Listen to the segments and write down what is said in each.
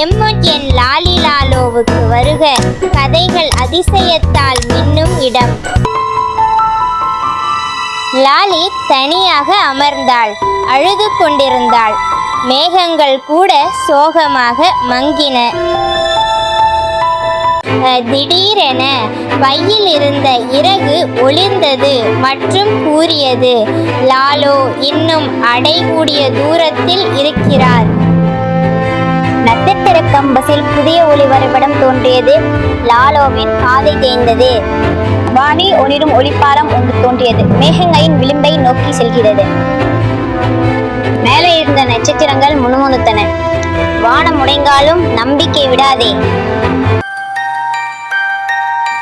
எம்முன் என் லாலி லாலோவுக்கு வருக. கதைகள் அதிசயத்தால் மின்னும் இடம். லாலி தனியாக அமர்ந்தாள். அழுது கொண்டிருந்தாள். மேகங்கள் கூட சோகமாக மங்கின. திடீரென பையில் இருந்த இறகு ஒளிர்ந்தது மற்றும் கூறியது லாலோ இன்னும் அடைகூடிய தூரத்தில் இருக்கிறார். நட்சத்திர கம்பஸில் புதிய ஒளி வரைபடம் தோன்றியது. லாலோவின் காதை தேய்ந்தது. வானி ஒளிரும் ஒளிப்பாலம் ஒன்று தோன்றியது. மேகங்களின் விளிம்பை நோக்கி செல்கிறது. மேலே இருந்த நட்சத்திரங்கள் முணுமுணுத்தன. வானம் முடைந்தாலும் நம்பிக்கை விடாதே.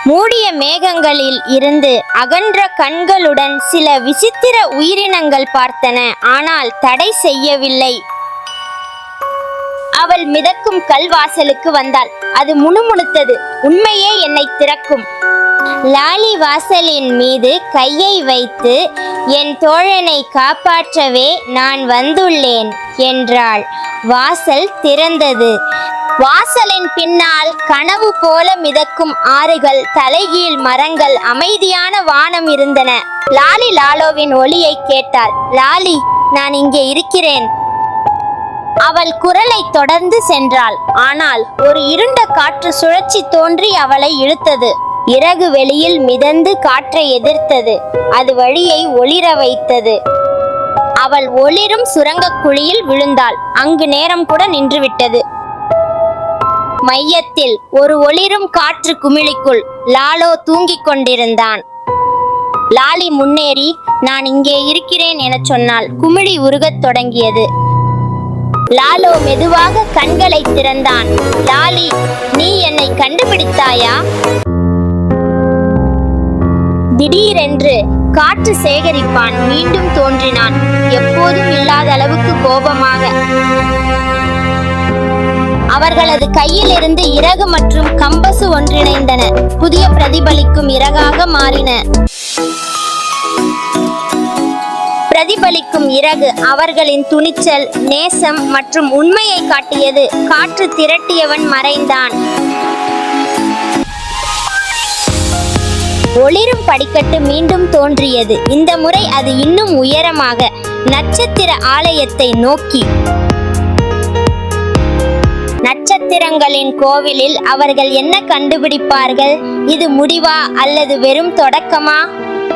மூடிய மேகங்களில் இருந்து அகன்ற கண்களுடன் சில விசித்திர உயிரினங்கள் பார்த்தன. ஆனால் தடை செய்யவில்லை. அவள் மிதக்கும் கல்வாசலுக்கு வந்தாள். அது முணுமுணுத்தது. உண்மையே என்னை திறக்கும். லாலி வாசலின் மீது கையை வைத்து என் தோழனை காப்பாற்றவே நான் வந்துள்ளேன் என்றாள். வாசல் திறந்தது. வாசலின் பின்னால் கனவு போல மிதக்கும் ஆறுகள் தலைகீழ் மரங்கள் அமைதியான வானம் இருந்தன. லாலி லாலோவின் ஒலியை கேட்டாள். லாலி நான் இங்கே இருக்கிறேன். அவள் குரலை தொடர்ந்து சென்றாள். ஆனால் ஒரு இருண்ட காற்று சுழற்சி தோன்றி அவளை இழுத்தது. இறகு வெளியில் மிதந்து காற்றை எதிர்த்தது. அது வழியை ஒளிர வைத்தது. அவள் ஒளிரும் சுரங்கக் குழியில் விழுந்தாள். அங்கு நேரம் கூட நின்றுவிட்டது. மையத்தில் ஒரு ஒளிரும் காற்று குமிழிக்குள் லாலோ தூங்கிக் கொண்டிருந்தான். லாலி முன்னேறி நான் இங்கே இருக்கிறேன் எனச் சொன்னாள் குமிழி உருகத் தொடங்கியது. லாலோ மெதுவாக கண்களை திறந்தான். லாலி நீ என்னை கண்டுபிடித்தாயா? திடீரென்று காற்று சேகரிப்பான். மீண்டும் தோன்றினான். எப்போதும் இல்லாத அளவுக்கு கோபமாக. அவர்களது கையிலிருந்து இறகு மற்றும் கம்பசு ஒன்றிணைந்தன. புதிய பிரதிபலிக்கும் இறகாக மாறின. பிரதிபலிக்கும் இறகு அவர்களின் துணிச்சல் நேசம் மற்றும் உண்மையை காட்டியது. காற்று திரட்டியவன் மறைந்தான். ஒளிரும் படிக்கட்டு மீண்டும் தோன்றியது. இந்த முறை அது இன்னும் உயரமாக நட்சத்திர ஆலயத்தை நோக்கி. நட்சத்திரங்களின் கோவிலில் அவர்கள் என்ன கண்டுபிடிப்பார்கள்? இது முடிவா அல்லது வெறும் தொடக்கமா?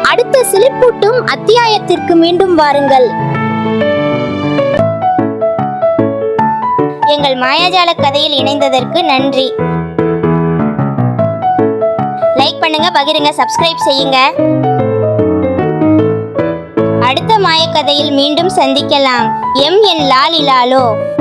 அடுத்த சிலிப்பூட்டும் அத்தியாயத்திற்கு மீண்டும் வாருங்கள். எங்கள் மாயாஜால கதையில் இணைந்ததற்கு நன்றி. லைக் பண்ணுங்க பகிருங்க சப்ஸ்கிரைப் செய்யுங்க. அடுத்த மாயக்கதையில் மீண்டும் சந்திக்கலாம். எம் என் லாலி லாலோ